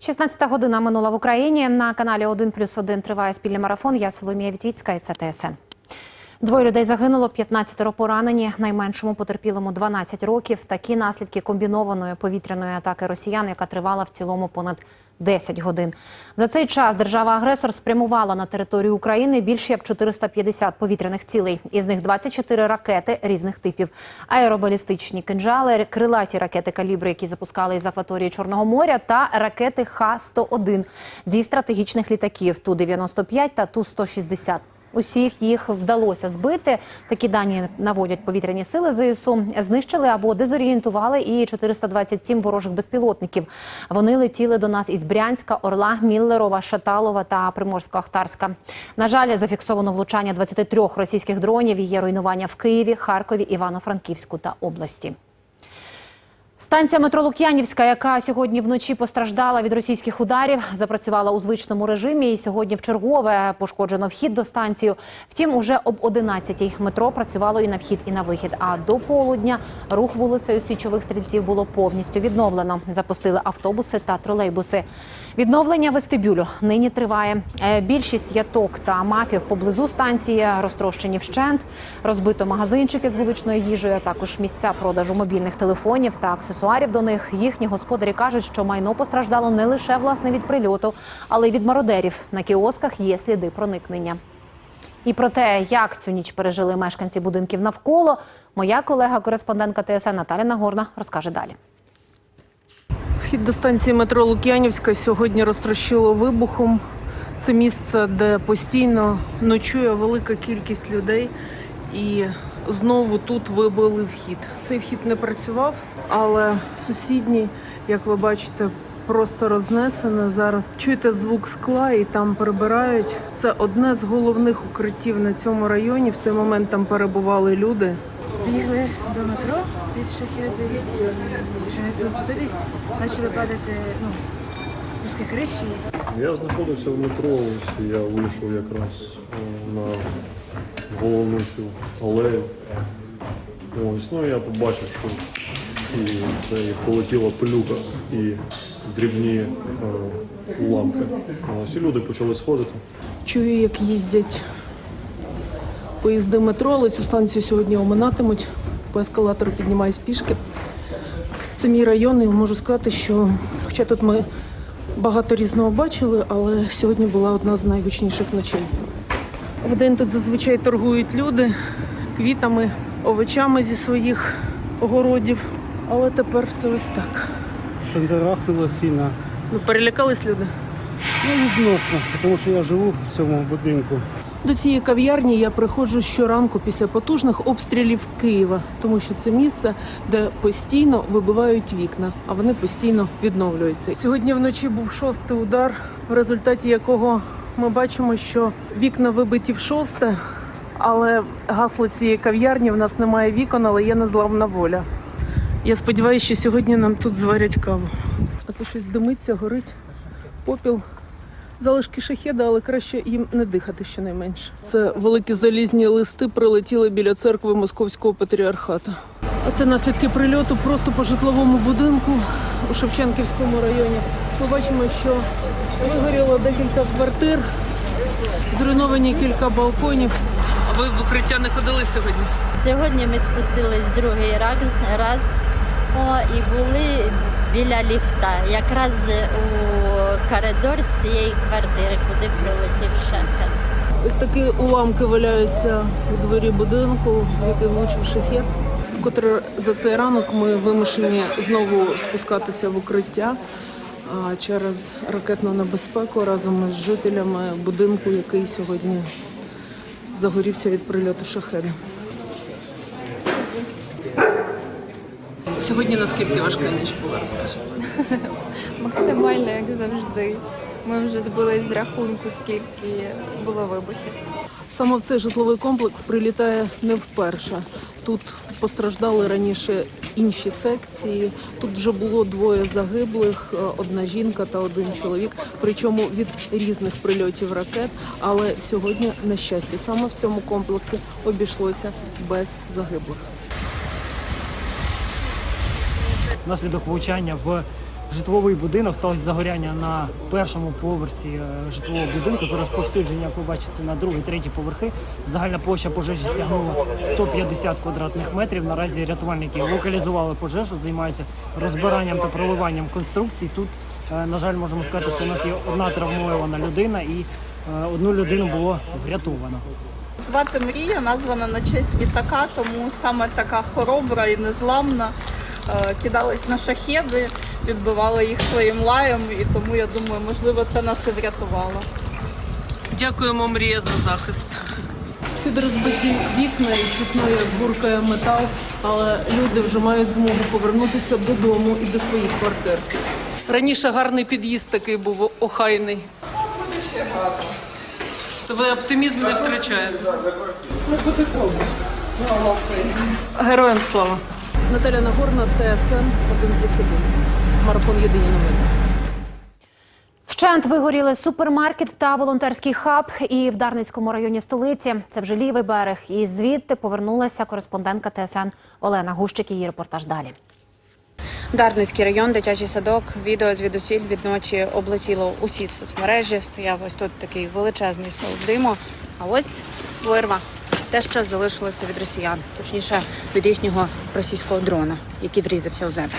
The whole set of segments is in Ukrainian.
16 година минула в Україні. На каналі 1 плюс 1 триває спільний марафон. Я Соломія Вітвіцька і це ТСН. Двоє людей загинуло, 15 поранені, найменшому потерпілому 12 років. Такі наслідки комбінованої повітряної атаки росіян, яка тривала в цілому понад 10 годин. За цей час держава-агресор спрямувала на територію України більше як 450 повітряних цілей. Із них 24 ракети різних типів, аеробалістичні кинжали, крилаті ракети калібри, які запускали із акваторії Чорного моря, та ракети Х-101 зі стратегічних літаків Ту-95 та Ту-160. Усіх їх вдалося збити. Такі дані наводять повітряні сили ЗСУ. Знищили або дезорієнтували і 427 ворожих безпілотників. Вони летіли до нас із Брянська, Орла, Міллерова, Шаталова та Приморсько-Ахтарська. На жаль, зафіксовано влучання 23 російських дронів. Є руйнування в Києві, Харкові, Івано-Франківську та області. Станція метро Лук'янівська, яка сьогодні вночі постраждала від російських ударів, запрацювала у звичному режимі. І сьогодні в чергове пошкоджено вхід до станції. Втім, уже об 11-й метро працювало і на вхід, і на вихід. А до полудня рух вулицею Січових стрільців було повністю відновлено. Запустили автобуси та тролейбуси. Відновлення вестибюлю нині триває. Е, Більшість яток та мафів поблизу станції розтрощені вщент. Розбито магазинчики з вуличною їжею, а також місця продажу мобільних телефонів та аксесуарів до них. Їхні господарі кажуть, що майно постраждало не лише власне від прильоту, але й від мародерів. На кіосках є сліди проникнення. І про те, як цю ніч пережили мешканці будинків навколо, моя колега-кореспондентка ТСН Наталя Нагорна розкаже далі. Вхід до станції метро Лук'янівська сьогодні розтрощило вибухом. Це місце, де постійно ночує велика кількість людей, і знову тут вибили вхід. Цей вхід не працював, але сусідній, як ви бачите, просто рознесене. Зараз чуєте звук скла і там прибирають. Це одне з головних укриттів на цьому районі. В той момент там перебували люди. Бігли до метро під шахеди, що не спуститись, почали падати ну, куски криші. Я знаходився в метро, ось я вийшов якраз е, на головну цю алею. Ось, ну я побачив, що і це і полетіла пилюка і дрібні е, уламки. Ось і люди почали сходити. Чую, як їздять поїзди метро, але цю станцію сьогодні оминатимуть. По ескалатору піднімаюсь пішки. Це мій район, і можу сказати, що хоча тут ми багато різного бачили, але сьогодні була одна з найгучніших ночей. Вдень тут зазвичай торгують люди квітами, овочами зі своїх огородів. Але тепер все ось так. Шандарахнуло сильно. Ну, перелякались люди. Ну, відносно, тому що я живу в цьому будинку. До цієї кав'ярні я приходжу щоранку після потужних обстрілів Києва, тому що це місце, де постійно вибивають вікна, а вони постійно відновлюються. Сьогодні вночі був шостий удар, в результаті якого ми бачимо, що вікна вибиті в шосте, але гасло цієї кав'ярні в нас немає вікон, але є незламна воля. Я сподіваюся, що сьогодні нам тут зварять каву. А це щось димиться, горить, попіл. Залишки шахеда, але краще їм не дихати щонайменше. Це великі залізні листи прилетіли біля церкви Московського патріархата. А це наслідки прильоту просто по житловому будинку у Шевченківському районі. Ми бачимо, що вигоріло декілька квартир, зруйновані кілька балконів. А ви в укриття не ходили сьогодні? Сьогодні ми спустились другий раз, о, і були біля ліфта, якраз у коридор цієї квартири, куди прилетів шахет. Ось такі уламки валяються у дворі будинку, в який влучив шахет. Вкотре за цей ранок ми вимушені знову спускатися в укриття через ракетну небезпеку разом із жителями будинку, який сьогодні загорівся від прильоту шахеда. Сьогодні наскільки важка ніч була, розкажи. Максимально, як завжди. Ми вже збились з рахунку, скільки було вибухів. Саме в цей житловий комплекс прилітає не вперше. Тут постраждали раніше інші секції. Тут вже було двоє загиблих, е, одна жінка та один чоловік, причому від різних прильотів ракет. Але сьогодні, на щастя, саме в цьому комплексі обійшлося без загиблих. внаслідок влучання в житловий будинок, сталося загоряння на першому поверсі е, житлового будинку. З розповсюдження, як ви бачите, на другий, третій поверхи. Загальна площа пожежі сягнула 150 квадратних метрів. Наразі рятувальники локалізували пожежу, займаються розбиранням та проливанням конструкцій. Тут, е, на жаль, можемо сказати, що у нас є одна травмована людина і е, одну людину було врятовано. Звати Мрія, названа на честь літака, тому саме така хоробра і незламна. Е, Кидались на шахеди, відбивали їх своїм лаєм, і тому я думаю, можливо, це нас і врятувало. Дякуємо, Мрія, за захист. Всюди розбиті вікна і чутно, як гуркає метал, але люди вже мають змогу повернутися додому і до своїх квартир. Раніше гарний під'їзд такий був охайний. То ви оптимізм не втрачаєте. Героям слава. Наталя Нагорна, ТСН 1+,1. Марафон єдині новини. Вщент вигоріли супермаркет та волонтерський хаб і в Дарницькому районі столиці. Це вже лівий берег. І звідти повернулася кореспондентка ТСН Олена Гущик. Її репортаж далі. Дарницький район, дитячий садок. Відео звідусіль від ночі облетіло усі соцмережі. Стояв ось тут такий величезний стовп диму. А ось вирва. Те, що залишилося від росіян, точніше від їхнього російського дрона, який врізався у землю.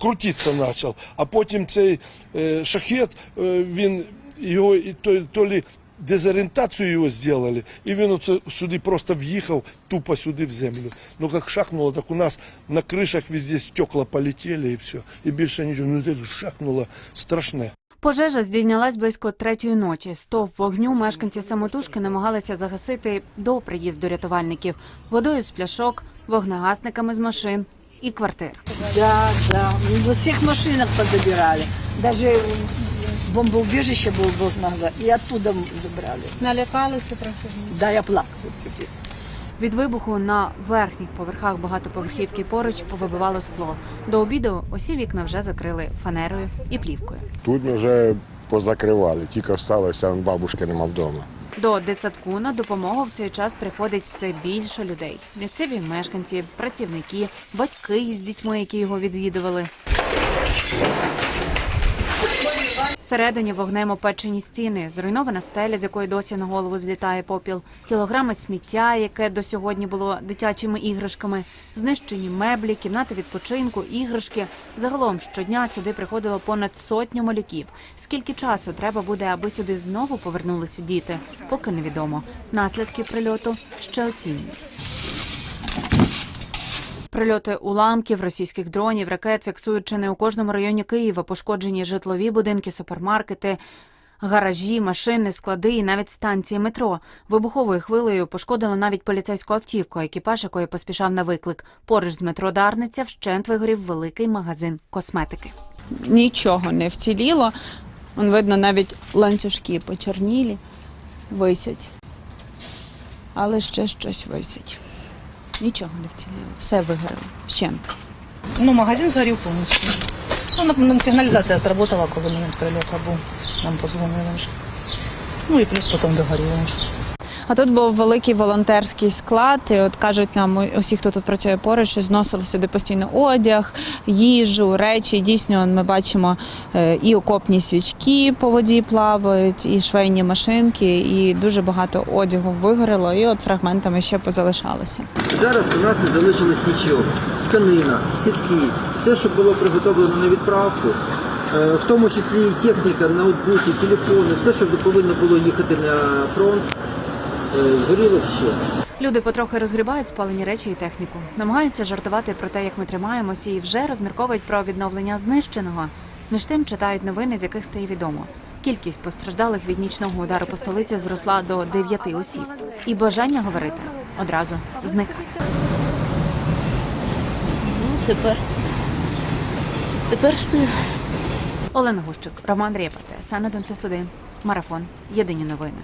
крутитися почав. А потім цей е, шахет, е, він його і то, то лі дезорієнтацію його зробили, і він оце сюди просто в'їхав тупо сюди в землю. Ну як шахнуло, так у нас на кришах везде стекла полетіли і все. І більше нічого. Ну так шахнуло страшне. Пожежа здійнялась близько третьої ночі. Стовп вогню мешканці самотужки намагалися загасити до приїзду рятувальників водою з пляшок, вогнегасниками з машин і квартир. Да, да. Во всех машинах позабирали. Даже бомбоубежище было в окнах, и оттуда забрали. Налякалися трохи. Да, я плакала. Від вибуху на верхніх поверхах багатоповерхівки поруч повибивало скло. До обіду усі вікна вже закрили фанерою і плівкою. Тут ми вже позакривали, тільки залишилося, бабушки нема вдома. До дитсадку на допомогу в цей час приходить все більше людей: місцеві мешканці, працівники, батьки з дітьми, які його відвідували. Всередині вогнем опечені стіни, зруйнована стеля, з якої досі на голову злітає попіл, кілограми сміття, яке до сьогодні було дитячими іграшками, знищені меблі, кімнати відпочинку, іграшки. Загалом щодня сюди приходило понад сотню малюків. Скільки часу треба буде, аби сюди знову повернулися діти, поки невідомо. Наслідки прильоту ще оцінюють. Прильоти уламків, російських дронів, ракет фіксують чи не у кожному районі Києва. Пошкоджені житлові будинки, супермаркети, гаражі, машини, склади і навіть станції метро. Вибуховою хвилею пошкодило навіть поліцейську автівку, екіпаж якої поспішав на виклик. Поруч з метро Дарниця вщент вигорів великий магазин косметики. Нічого не вціліло. Вон видно, навіть ланцюжки почернілі, висять. Але ще щось висить. Нічого не вціліло. Все вигоріло. Вщент. Ну, магазин згорів повністю. Ну, сигналізація сработала, коли момент прильоту був. Нам позвонили вже. Ну і плюс потім догоріло вже. А тут був великий волонтерський склад. І от кажуть нам усі, хто тут працює поруч, що зносили сюди постійно одяг, їжу, речі. Дійсно, ми бачимо е, і окопні свічки по воді плавають, і швейні машинки, і дуже багато одягу вигоріло, і от фрагментами ще позалишалося. Зараз у нас не залишилось нічого. Тканина, сітки, все, що було приготовлено на відправку, е, в тому числі і техніка, ноутбуки, телефони, все, що повинно було їхати на фронт, згоріло ще. Люди потрохи розгрібають спалені речі і техніку, намагаються жартувати про те, як ми тримаємося, і вже розмірковують про відновлення знищеного. Між тим читають новини, з яких стає відомо. Кількість постраждалих від нічного удару по столиці зросла до дев'яти осіб, і бажання говорити одразу зникає. Тепер. Тепер все. Олена Гущик, Роман Рєпа, ТСН 1+,1, Марафон. Єдині новини.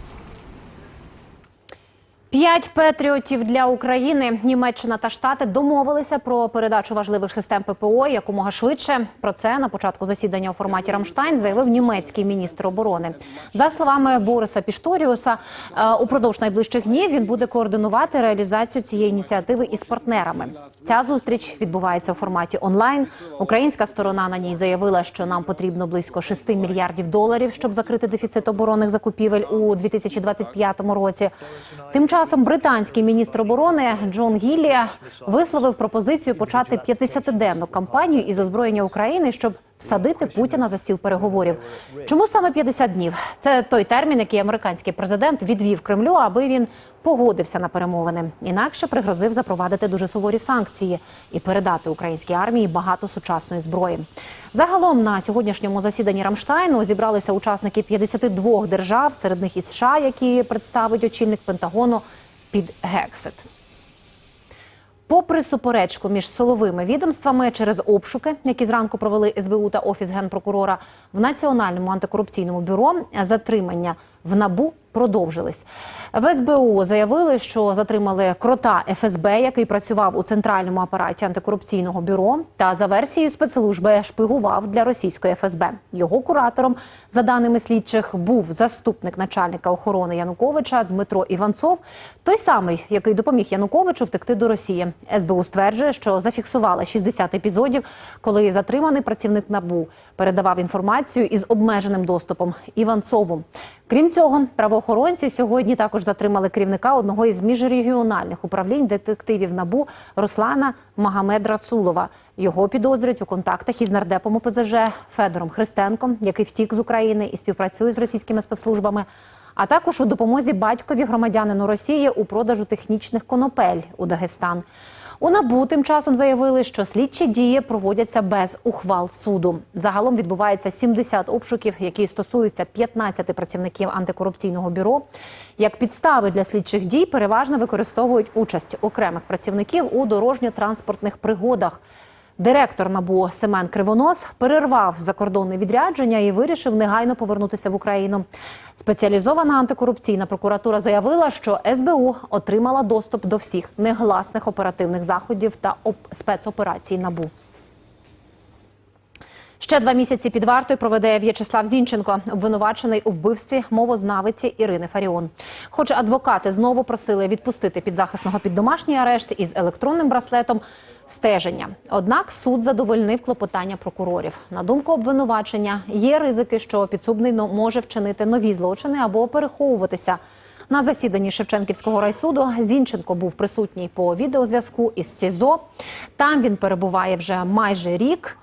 П'ять патріотів для України. Німеччина та Штати домовилися про передачу важливих систем ППО якомога швидше. Про це на початку засідання у форматі Рамштайн заявив німецький міністр оборони. За словами Бориса Пішторіуса, е, упродовж найближчих днів він буде координувати реалізацію цієї ініціативи із партнерами. Ця зустріч відбувається у форматі онлайн. Українська сторона на ній заявила, що нам потрібно близько 6 мільярдів доларів, щоб закрити дефіцит оборонних закупівель у 2025 році. Тим часом британський міністр оборони Джон Гіллі висловив пропозицію почати 50-денну кампанію із озброєння України, щоб всадити Путіна за стіл переговорів. Чому саме 50 днів? Це той термін, який американський президент відвів Кремлю, аби він погодився на перемовини. Інакше пригрозив запровадити дуже суворі санкції і передати українській армії багато сучасної зброї. Загалом на сьогоднішньому засіданні Рамштайну зібралися учасники 52 держав, серед них і США, які представить очільник Пентагону під Гексет. Попри суперечку між силовими відомствами через обшуки, які зранку провели СБУ та офіс генпрокурора в Національному антикорупційному бюро, затримання в набу продовжились. В СБУ заявили, що затримали крота ФСБ, який працював у центральному апараті антикорупційного бюро, та за версією спецслужби шпигував для російської ФСБ. Його куратором, за даними слідчих, був заступник начальника охорони Януковича Дмитро Іванцов, той самий, який допоміг Януковичу втекти до Росії. СБУ стверджує, що зафіксувала 60 епізодів, коли затриманий працівник НАБУ передавав інформацію із обмеженим доступом Іванцову. Крім цього, правоохоронці сьогодні також затримали керівника одного із міжрегіональних управлінь детективів НАБУ Руслана Магомед Расулова. Його підозрюють у контактах із нардепом ОПЗЖ Федором Христенком, який втік з України і співпрацює з російськими спецслужбами. А також у допомозі батькові громадянину Росії у продажу технічних конопель у Дагестан. У НАБУ тим часом заявили, що слідчі дії проводяться без ухвал суду. Загалом відбувається 70 обшуків, які стосуються 15 працівників антикорупційного бюро. Як підстави для слідчих дій переважно використовують участь окремих працівників у дорожньо-транспортних пригодах. Директор НАБУ Семен Кривонос перервав закордонне відрядження і вирішив негайно повернутися в Україну. Спеціалізована антикорупційна прокуратура заявила, що СБУ отримала доступ до всіх негласних оперативних заходів та спецоперацій НАБУ. Ще два місяці під вартою проведе В'ячеслав Зінченко, обвинувачений у вбивстві мовознавиці Ірини Фаріон. Хоч адвокати знову просили відпустити підзахисного під домашній арешт із електронним браслетом стеження. Однак суд задовольнив клопотання прокурорів. На думку обвинувачення, є ризики, що підсудний може вчинити нові злочини або переховуватися. На засіданні Шевченківського райсуду Зінченко був присутній по відеозв'язку із СІЗО. Там він перебуває вже майже рік.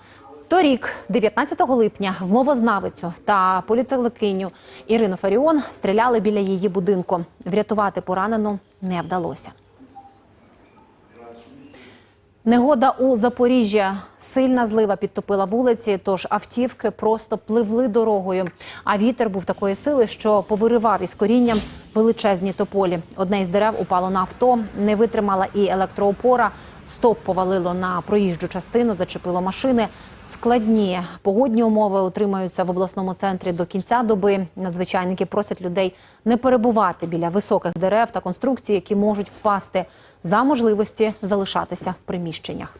Торік, 19 липня, в мовознавицю та політелекиню Ірину Фаріон стріляли біля її будинку. Врятувати поранену не вдалося. Негода у Запоріжжі. Сильна злива підтопила вулиці, тож автівки просто пливли дорогою. А вітер був такої сили, що повиривав із корінням величезні тополі. Одне із дерев упало на авто, не витримала і електроопора. Стоп повалило на проїжджу частину, зачепило машини. Складні погодні умови утримаються в обласному центрі до кінця доби. Надзвичайники просять людей не перебувати біля високих дерев та конструкцій, які можуть впасти, за можливості залишатися в приміщеннях.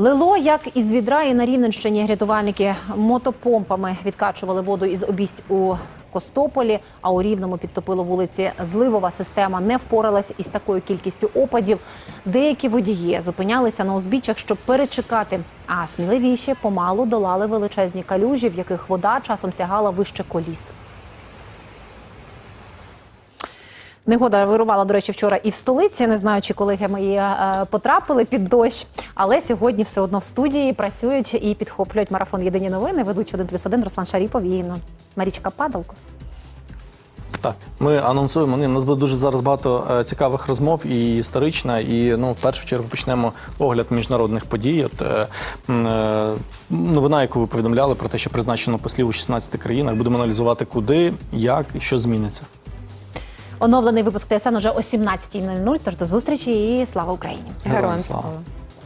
Лило, як із відра, і на Рівненщині рятувальники мотопомпами відкачували воду із обість у Костополі, а у Рівному підтопило вулиці. Зливова система не впоралась із такою кількістю опадів. Деякі водії зупинялися на узбіччях, щоб перечекати. А сміливіші помалу долали величезні калюжі, в яких вода часом сягала вище коліс. Негода вирувала, до речі, вчора і в столиці. Не знаю, чи колеги мої е, потрапили під дощ, але сьогодні все одно в студії працюють і підхоплюють марафон Єдині новини. Ведуть 1 плюс 1 Руслан Шаріпов і Марічка Падалко. Так, ми анонсуємо. У нас буде дуже зараз багато е, цікавих розмов і історична. І ну, в першу чергу почнемо огляд міжнародних подій. От е, е, новина, яку ви повідомляли про те, що призначено послів у 16 країнах. Будемо аналізувати, куди, як і що зміниться. Оновлений випуск ТСН уже о 17.00. Тож до зустрічі і слава Україні! Героям слава!